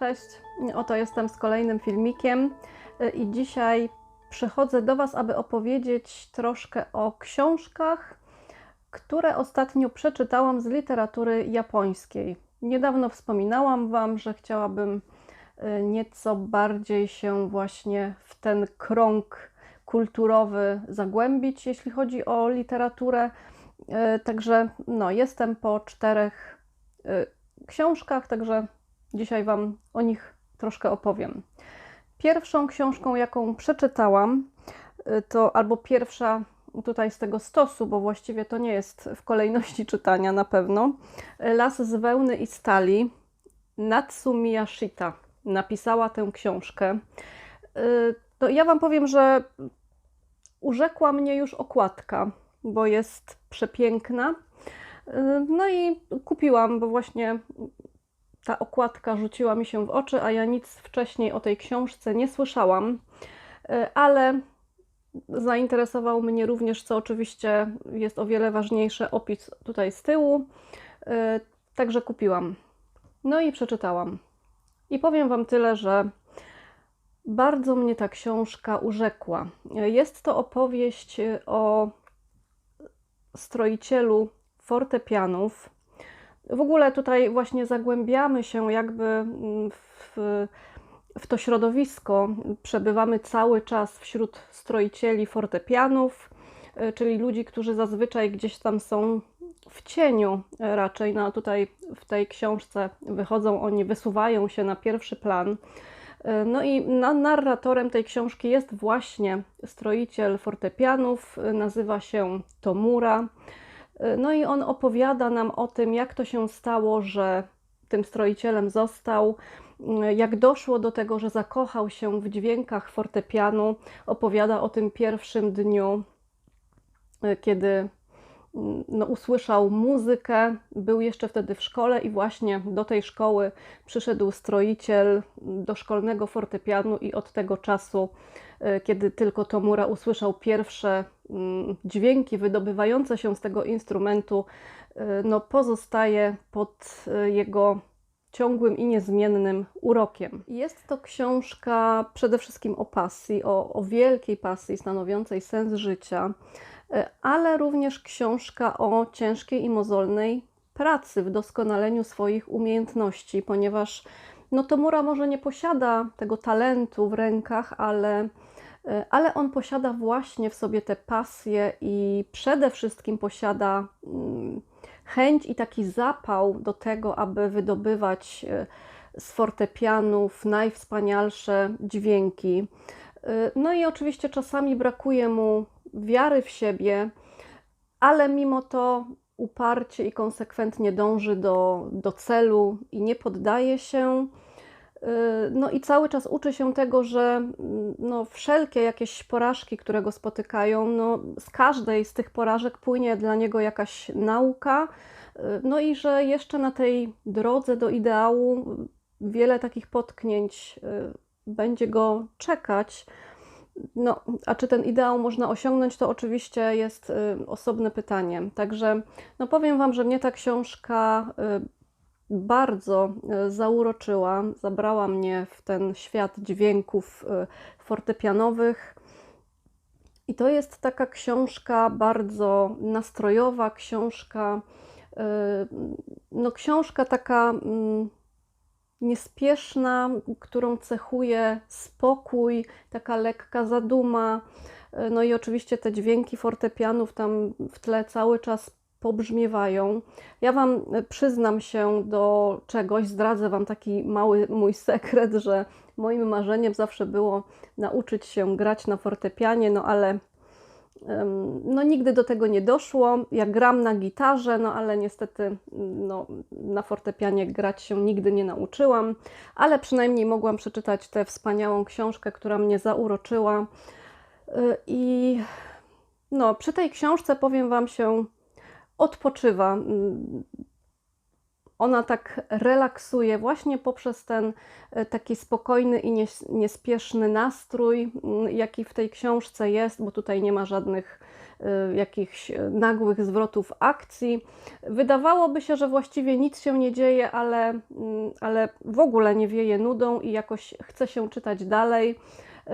Cześć, oto jestem z kolejnym filmikiem y, i dzisiaj przychodzę do Was, aby opowiedzieć troszkę o książkach, które ostatnio przeczytałam z literatury japońskiej. Niedawno wspominałam Wam, że chciałabym y, nieco bardziej się właśnie w ten krąg kulturowy zagłębić, jeśli chodzi o literaturę. Y, Także no, jestem po czterech książkach, także dzisiaj Wam o nich troszkę opowiem. Pierwszą książką, jaką przeczytałam, y, to albo pierwsza tutaj z tego stosu, bo właściwie to nie jest w kolejności czytania na pewno. y, Las z wełny i stali. Natsu Miyashita napisała tę książkę. Y, To ja Wam powiem, że urzekła mnie już okładka, bo jest przepiękna. No i kupiłam, bo właśnie ta okładka rzuciła mi się w oczy, a ja nic wcześniej o tej książce nie słyszałam, Y, ale zainteresował mnie również, co oczywiście jest o wiele ważniejsze, opis tutaj z tyłu. Y, Także kupiłam. No i przeczytałam. I powiem Wam tyle, że bardzo mnie ta książka urzekła. Jest to opowieść o stroicielu fortepianów. W ogóle tutaj właśnie zagłębiamy się jakby mm, w, w to środowisko. Przebywamy cały czas wśród stroicieli fortepianów, y, czyli ludzi, którzy zazwyczaj gdzieś tam są w cieniu y, raczej. No tutaj w tej książce wychodzą oni, wysuwają się na pierwszy plan. Y, No i na, narratorem tej książki jest właśnie stroiciel fortepianów, nazywa się Tomura. No i on opowiada nam o tym, jak to się stało, że tym stroicielem został, y, jak doszło do tego, że zakochał się w dźwiękach fortepianu. Opowiada o tym pierwszym dniu, y, kiedy mm, no, usłyszał muzykę, był jeszcze wtedy w szkole i właśnie do tej szkoły przyszedł stroiciel do szkolnego fortepianu i od tego czasu, y, kiedy tylko Tomura usłyszał pierwsze mm, dźwięki wydobywające się z tego instrumentu, y, no, pozostaje pod y, jego ciągłym i niezmiennym urokiem. Jest to książka przede wszystkim o pasji, o, o wielkiej pasji stanowiącej sens życia, y, ale również książka o ciężkiej i mozolnej pracy w doskonaleniu swoich umiejętności, ponieważ no, Tomura może nie posiada tego talentu w rękach, ale, y, ale on posiada właśnie w sobie tę pasję i przede wszystkim posiada mm, chęć i taki zapał do tego, aby wydobywać y, z fortepianów najwspanialsze dźwięki. Y, No i oczywiście czasami brakuje mu wiary w siebie, ale mimo to uparcie i konsekwentnie dąży do, do celu i nie poddaje się. Y, No i cały czas uczy się tego, że mm, no, wszelkie jakieś porażki, które go spotykają, no, z każdej z tych porażek płynie dla niego jakaś nauka, y, no i że jeszcze na tej drodze do ideału wiele takich potknięć y, będzie go czekać. No, a czy ten ideał można osiągnąć, to oczywiście jest y, osobne pytanie. Także no powiem Wam, że mnie ta książka y, bardzo y, zauroczyła, zabrała mnie w ten świat dźwięków y, fortepianowych. I to jest taka książka bardzo nastrojowa, książka, y, no książka taka mm, niespieszna, którą cechuje spokój, taka lekka zaduma. No i oczywiście te dźwięki fortepianów tam w tle cały czas pobrzmiewają. Ja Wam y, przyznam się do czegoś, zdradzę Wam taki mały mój sekret, że moim marzeniem zawsze było nauczyć się grać na fortepianie, no ale No, nigdy do tego nie doszło. Ja gram na gitarze, no ale niestety no, na fortepianie grać się nigdy nie nauczyłam, ale przynajmniej mogłam przeczytać tę wspaniałą książkę, która mnie zauroczyła. Y, I no, przy tej książce powiem Wam się odpoczywa. Mm, ona tak relaksuje właśnie poprzez ten e, taki spokojny i nies- niespieszny nastrój, mm, jaki w tej książce jest, bo tutaj nie ma żadnych y, jakichś nagłych zwrotów akcji. Wydawałoby się, że właściwie nic się nie dzieje, ale, mm, ale w ogóle nie wieje nudą i jakoś chce się czytać dalej.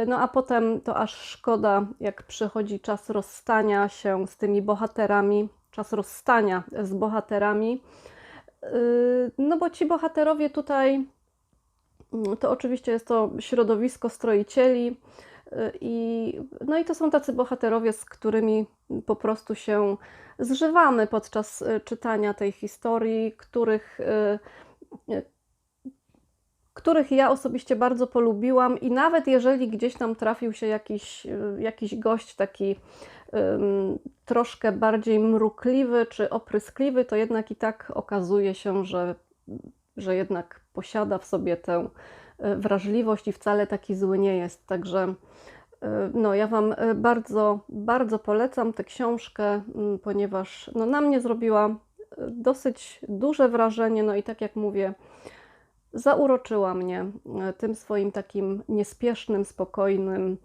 No a potem to aż szkoda, jak przychodzi czas rozstania się z tymi bohaterami, czas rozstania z bohaterami. Yy, no bo ci bohaterowie tutaj, mm, to oczywiście jest to środowisko stroicieli, yy, i, no i to są tacy bohaterowie, z którymi po prostu się zżywamy podczas yy, czytania tej historii, których, których ja osobiście bardzo polubiłam i nawet jeżeli gdzieś tam trafił się jakiś, jakiś gość taki troszkę bardziej mrukliwy czy opryskliwy, to jednak i tak okazuje się, że, że jednak posiada w sobie tę y, wrażliwość i wcale taki zły nie jest. Także y, no, ja Wam y, bardzo, bardzo polecam tę książkę, mm, ponieważ no, na mnie zrobiła dosyć duże wrażenie. No i tak jak mówię, zauroczyła mnie tym swoim takim niespiesznym, spokojnym,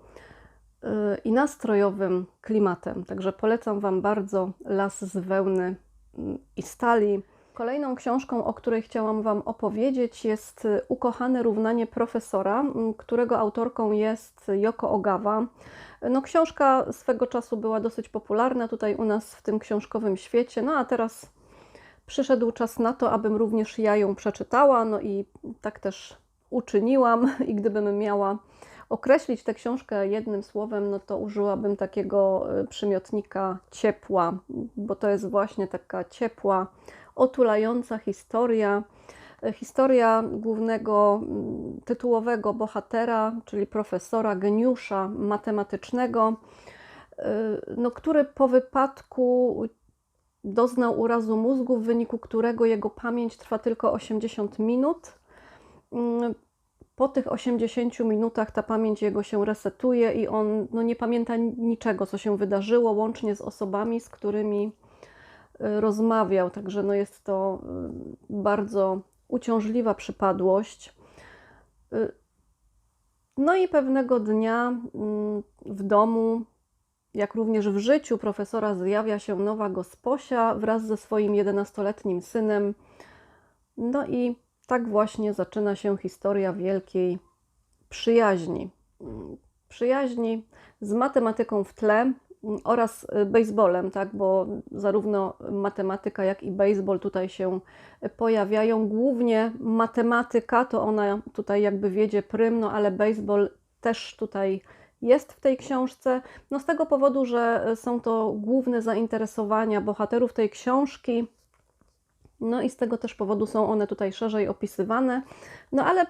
i nastrojowym klimatem. Także polecam Wam bardzo Las z wełny mm, i stali. Kolejną książką, o której chciałam Wam opowiedzieć, jest Ukochane równanie profesora, którego autorką jest Yoko Ogawa. No, książka swego czasu była dosyć popularna tutaj u nas w tym książkowym świecie, no a teraz przyszedł czas na to, abym również ja ją przeczytała, no i tak też uczyniłam. I gdybym miała określić tę książkę jednym słowem, no to użyłabym takiego y, przymiotnika ciepła, bo to jest właśnie taka ciepła, otulająca historia. Historia głównego mm, tytułowego bohatera, czyli profesora, geniusza matematycznego, y, no, który po wypadku doznał urazu mózgu, w wyniku którego jego pamięć trwa tylko 80 minut. Po tych 80 minutach ta pamięć jego się resetuje i on no, nie pamięta niczego, co się wydarzyło, łącznie z osobami, z którymi y, rozmawiał. Także no, jest to y, bardzo uciążliwa przypadłość. Y, no i pewnego dnia mm, w domu, jak również w życiu profesora, zjawia się nowa gosposia wraz ze swoim 11-letnim synem. No i tak właśnie zaczyna się historia wielkiej przyjaźni. Przyjaźni z matematyką w tle oraz baseballem, tak, bo zarówno matematyka, jak i baseball tutaj się pojawiają. Głównie matematyka to ona tutaj jakby wiedzie prym, no ale baseball też tutaj jest w tej książce. No z tego powodu, że są to główne zainteresowania bohaterów tej książki. No i z tego też powodu są one tutaj szerzej opisywane. No ale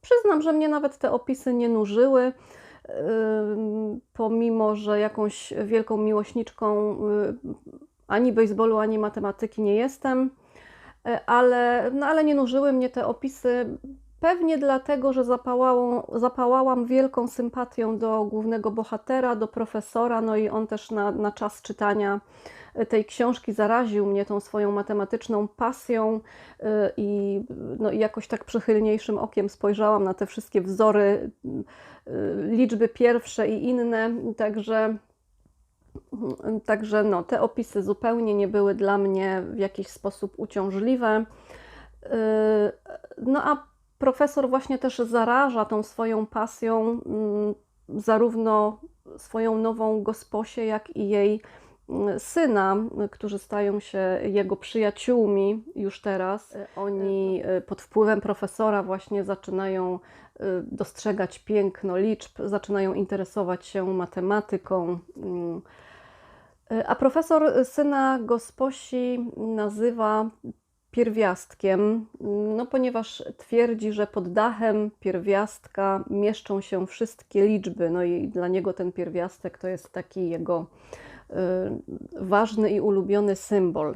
przyznam, że mnie nawet te opisy nie nużyły. Pomimo, że jakąś wielką miłośniczką ani baseballu, ani matematyki nie jestem, ale, no ale nie nużyły mnie te opisy. Pewnie dlatego, że zapałałam, zapałałam wielką sympatią do głównego bohatera, do profesora, no i on też na, na czas czytania tej książki zaraził mnie tą swoją matematyczną pasją y, i no, jakoś tak przychylniejszym okiem spojrzałam na te wszystkie wzory, y, liczby pierwsze i inne, także Także no, te opisy zupełnie nie były dla mnie w jakiś sposób uciążliwe. Y, no a profesor właśnie też zaraża tą swoją pasją mm, zarówno swoją nową gosposię, jak i jej syna, którzy stają się jego przyjaciółmi już teraz. Oni e, pod wpływem profesora właśnie zaczynają e, dostrzegać piękno liczb, zaczynają interesować się matematyką. Mm. E, a profesor syna gosposi nazywa pierwiastkiem, no ponieważ twierdzi, że pod dachem pierwiastka mieszczą się wszystkie liczby, no i dla niego ten pierwiastek to jest taki jego ważny i ulubiony symbol.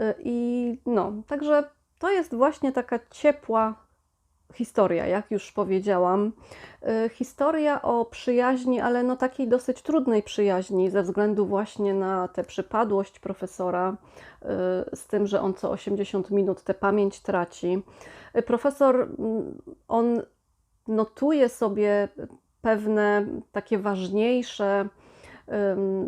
Y, I no, także to jest właśnie taka ciepła historia, jak już powiedziałam. Y, Historia o przyjaźni, ale no takiej dosyć trudnej przyjaźni, ze względu właśnie na tę przypadłość profesora, y, z tym, że on co 80 minut tę pamięć traci. Y, Profesor, mm, on notuje sobie pewne takie ważniejsze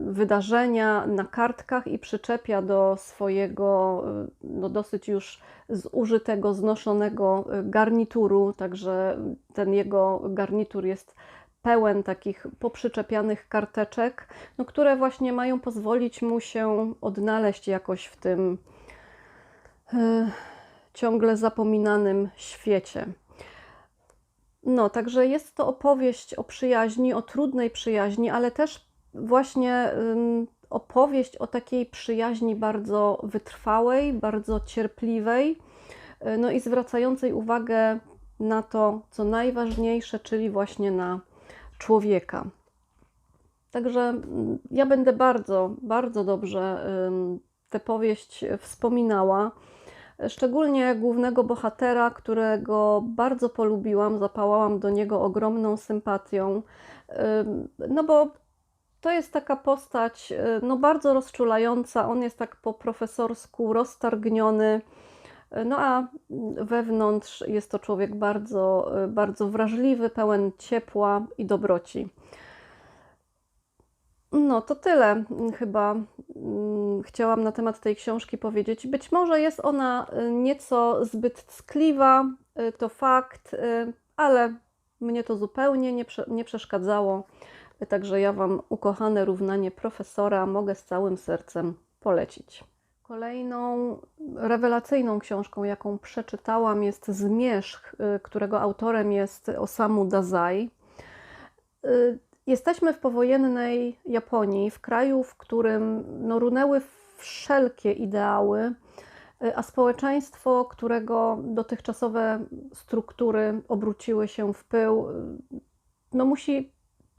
wydarzenia na kartkach i przyczepia do swojego no dosyć już zużytego, znoszonego y, garnituru, także ten jego garnitur jest pełen takich poprzyczepianych karteczek, no, które właśnie mają pozwolić mu się odnaleźć jakoś w tym y, ciągle zapominanym świecie. No, także jest to opowieść o przyjaźni, o trudnej przyjaźni, ale też właśnie opowieść o takiej przyjaźni bardzo wytrwałej, bardzo cierpliwej, y, no i zwracającej uwagę na to, co najważniejsze, czyli właśnie na człowieka. Także ja będę bardzo, bardzo dobrze tę powieść wspominała. Szczególnie głównego bohatera, którego bardzo polubiłam, zapałałam do niego ogromną sympatią. Ym, No bo to jest taka postać y, no bardzo rozczulająca. On jest tak po profesorsku roztargniony. Y, No a wewnątrz jest to człowiek bardzo, y, bardzo wrażliwy, pełen ciepła i dobroci. No, to tyle chyba chciałam na temat tej książki powiedzieć. Być może jest ona nieco zbyt ckliwa, to fakt, ale mnie to zupełnie nie, prze- nie przeszkadzało. Także ja Wam ukochane równanie profesora mogę z całym sercem polecić. Kolejną rewelacyjną książką, jaką przeczytałam, jest Zmierzch, y, którego autorem jest Osamu Dazai. Y, Jesteśmy w powojennej Japonii, w kraju, w którym no, runęły wszelkie ideały, y, a społeczeństwo, którego dotychczasowe struktury obróciły się w pył, no, musi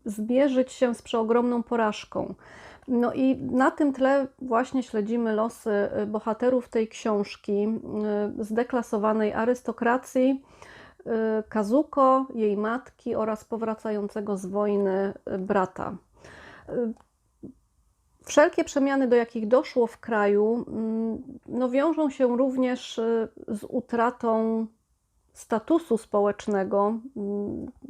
zmierzyć się z przeogromną porażką. No i na tym tle właśnie śledzimy losy y, bohaterów tej książki, y, zdeklasowanej arystokracji, y, Kazuko, jej matki oraz powracającego z wojny brata. Wszelkie przemiany, do jakich doszło w kraju, mm, no, wiążą się również z utratą statusu społecznego,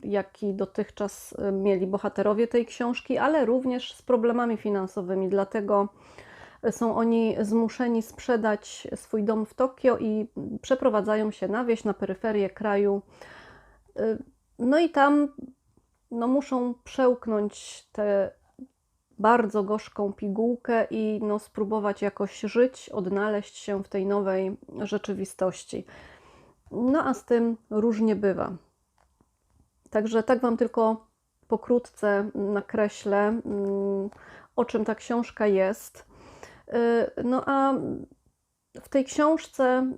jaki dotychczas y, mieli bohaterowie tej książki, ale również z problemami finansowymi. Dlatego są oni zmuszeni sprzedać swój dom w Tokio i przeprowadzają się na wieś, na peryferię kraju. Y, No i tam no, muszą przełknąć tę bardzo gorzką pigułkę i no, spróbować jakoś żyć, odnaleźć się w tej nowej rzeczywistości. No a z tym różnie bywa. Także tak Wam tylko pokrótce nakreślę, mm, o czym ta książka jest. Y, No a w tej książce,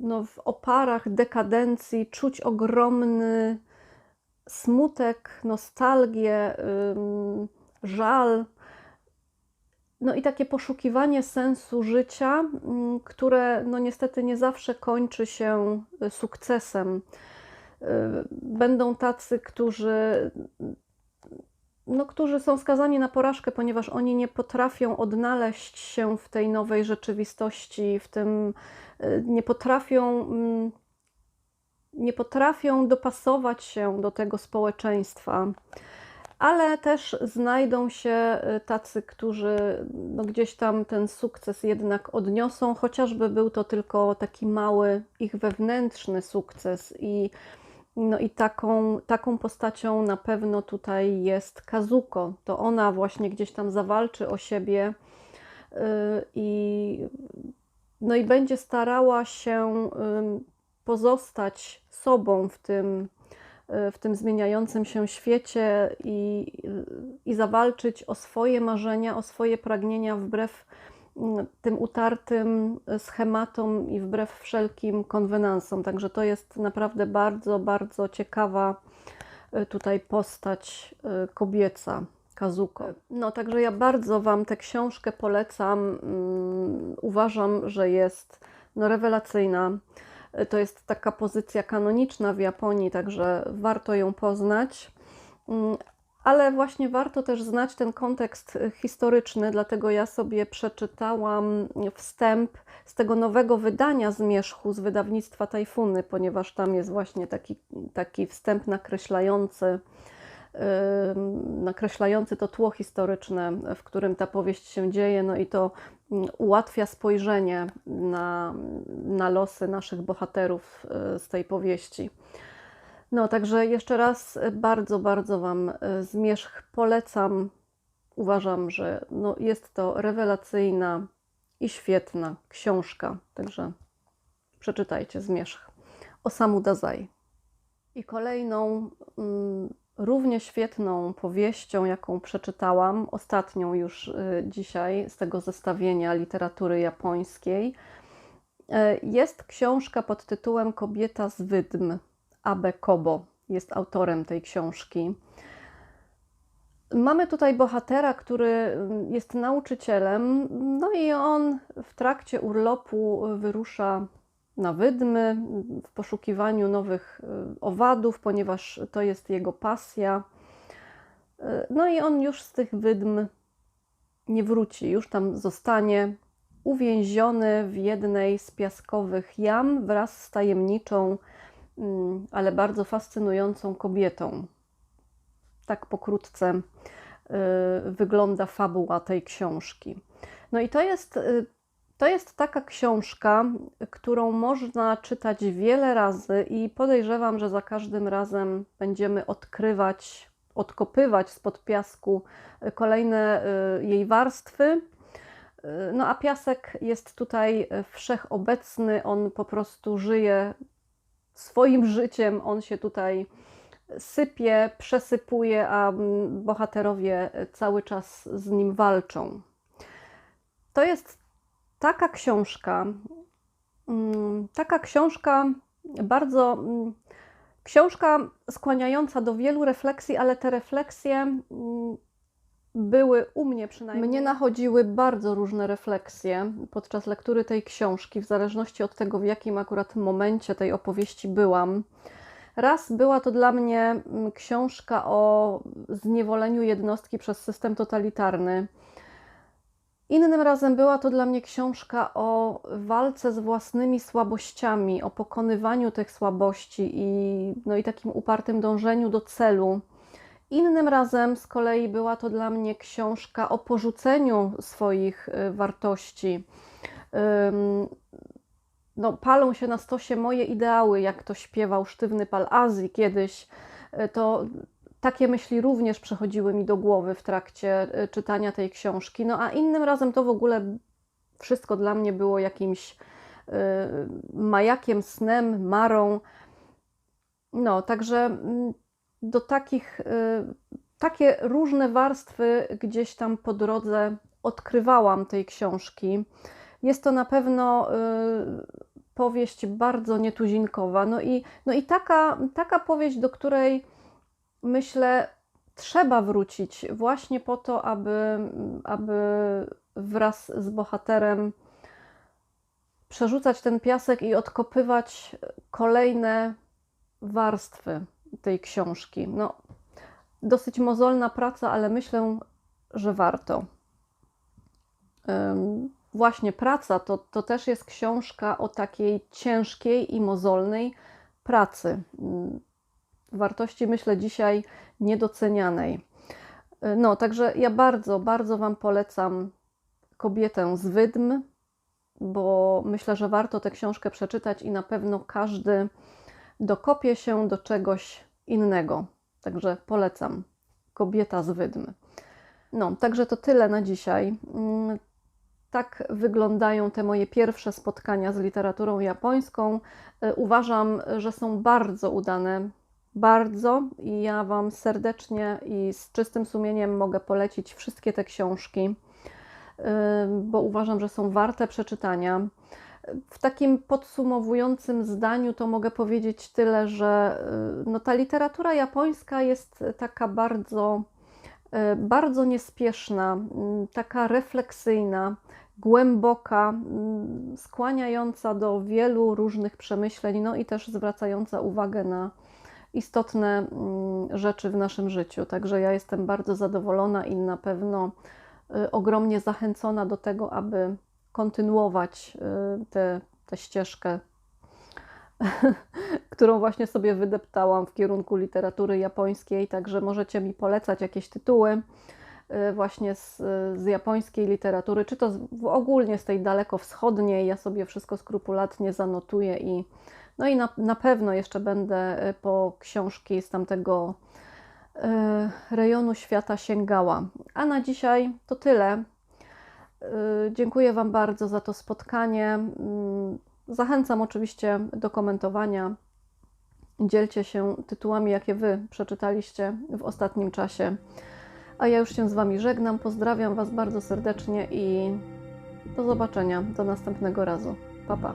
no, w oparach dekadencji, czuć ogromny smutek, nostalgię, żal. No i takie poszukiwanie sensu życia, mm, które no niestety nie zawsze kończy się y, sukcesem. Y, Będą tacy, którzy, no, którzy są skazani na porażkę, ponieważ oni nie potrafią odnaleźć się w tej nowej rzeczywistości, w tym y, nie potrafią, mm, nie potrafią dopasować się do tego społeczeństwa ale też znajdą się y, tacy, którzy no gdzieś tam ten sukces jednak odniosą, chociażby był to tylko taki mały ich wewnętrzny sukces i no i taką, taką postacią na pewno tutaj jest Kazuko. To ona właśnie gdzieś tam zawalczy o siebie y, i, no i będzie starała się pozostać sobą w tym, w tym zmieniającym się świecie i, i zawalczyć o swoje marzenia, o swoje pragnienia wbrew mm, tym utartym schematom i wbrew wszelkim konwenansom. Także to jest naprawdę bardzo, bardzo ciekawa y, tutaj postać y, kobieca. Kazuko. No, także ja bardzo Wam tę książkę polecam. Mm, Uważam, że jest no, rewelacyjna. To jest taka pozycja kanoniczna w Japonii, także warto ją poznać. Mm, ale właśnie warto też znać ten kontekst historyczny, dlatego ja sobie przeczytałam wstęp z tego nowego wydania Zmierzchu z wydawnictwa Tajfuny, ponieważ tam jest właśnie taki, taki wstęp nakreślający, nakreślający to tło historyczne, w którym ta powieść się dzieje, no i to mm, ułatwia spojrzenie na, na losy naszych bohaterów yy, z tej powieści. No, także jeszcze raz bardzo, bardzo Wam e, Zmierzch polecam. Uważam, że no, jest to rewelacyjna i świetna książka, także przeczytajcie Zmierzch. Osamu Dazai. I kolejną mm, równie świetną powieścią, jaką przeczytałam, ostatnią już y, dzisiaj z tego zestawienia literatury japońskiej, y, jest książka pod tytułem Kobieta z Wydm Abe Kobo jest autorem tej książki. Mamy tutaj bohatera, który jest nauczycielem, no i on w trakcie urlopu wyrusza na wydmy w poszukiwaniu nowych e, owadów, ponieważ to jest jego pasja. E, no i on już z tych wydm nie wróci, już tam zostanie uwięziony w jednej z piaskowych jam wraz z tajemniczą Mm, ale bardzo fascynującą kobietą. Tak pokrótce y, wygląda fabuła tej książki. No i to jest, y, to jest taka książka, którą można czytać wiele razy i podejrzewam, że za każdym razem będziemy odkrywać, odkopywać spod piasku kolejne y, jej warstwy. No a piasek jest tutaj wszechobecny, on po prostu żyje swoim życiem on się tutaj sypie, przesypuje, a bohaterowie cały czas z nim walczą. To jest taka książka, mm, taka książka bardzo, mm, książka skłaniająca do wielu refleksji, ale te refleksje mm, były u mnie przynajmniej. Mnie nachodziły bardzo różne refleksje podczas lektury tej książki, w zależności od tego, w jakim akurat momencie tej opowieści byłam. Raz była to dla mnie książka o zniewoleniu jednostki przez system totalitarny. Innym razem była to dla mnie książka o walce z własnymi słabościami, o pokonywaniu tych słabości i, no i takim upartym dążeniu do celu. Innym razem z kolei była to dla mnie książka o porzuceniu swoich y, wartości. No, palą się na stosie moje ideały, jak to śpiewał sztywny pal Azji kiedyś. Y, to takie myśli również przechodziły mi do głowy w trakcie y, czytania tej książki. No a innym razem to w ogóle wszystko dla mnie było jakimś majakiem, snem, marą. No, także mm, do takich, y, takie różne warstwy gdzieś tam po drodze odkrywałam tej książki. Jest to na pewno y, powieść bardzo nietuzinkowa. No i, no i taka, taka powieść, do której myślę, trzeba wrócić właśnie po to, aby, aby wraz z bohaterem przerzucać ten piasek i odkopywać kolejne warstwy tej książki. No, dosyć mozolna praca, ale myślę, że warto. Właśnie praca to, to też jest książka o takiej ciężkiej i mozolnej pracy. Wartości, myślę, dzisiaj niedocenianej. No, także ja bardzo, bardzo Wam polecam Kobietę z Wydm, bo myślę, że warto tę książkę przeczytać i na pewno każdy dokopie się do czegoś innego. Także polecam. Kobieta z wydmy. No, także to tyle na dzisiaj. Mm, tak wyglądają te moje pierwsze spotkania z literaturą japońską. E, uważam, że są bardzo udane. Bardzo i ja Wam serdecznie i z czystym sumieniem mogę polecić wszystkie te książki, e, bo uważam, że są warte przeczytania. W takim podsumowującym zdaniu to mogę powiedzieć tyle, że y, no, ta literatura japońska jest taka bardzo, y, bardzo niespieszna, taka refleksyjna. głęboka, skłaniająca do wielu różnych przemyśleń, no i też zwracająca uwagę na istotne mm, rzeczy w naszym życiu. Także ja jestem bardzo zadowolona i na pewno y, ogromnie zachęcona do tego, aby kontynuować y, tę ścieżkę, którą właśnie sobie wydeptałam w kierunku literatury japońskiej. Także możecie mi polecać jakieś tytuły y, właśnie z, z japońskiej literatury, czy to z, ogólnie z tej dalekowschodniej. Ja sobie wszystko skrupulatnie zanotuję i no i na, na pewno jeszcze będę y, po książki z tamtego y, rejonu świata sięgała. A na dzisiaj to tyle. Y, Dziękuję Wam bardzo za to spotkanie. Mm, Zachęcam oczywiście do komentowania. Dzielcie się tytułami, jakie Wy przeczytaliście w ostatnim czasie. A ja już się z Wami żegnam. Pozdrawiam Was bardzo serdecznie i do zobaczenia do następnego razu. Pa, pa.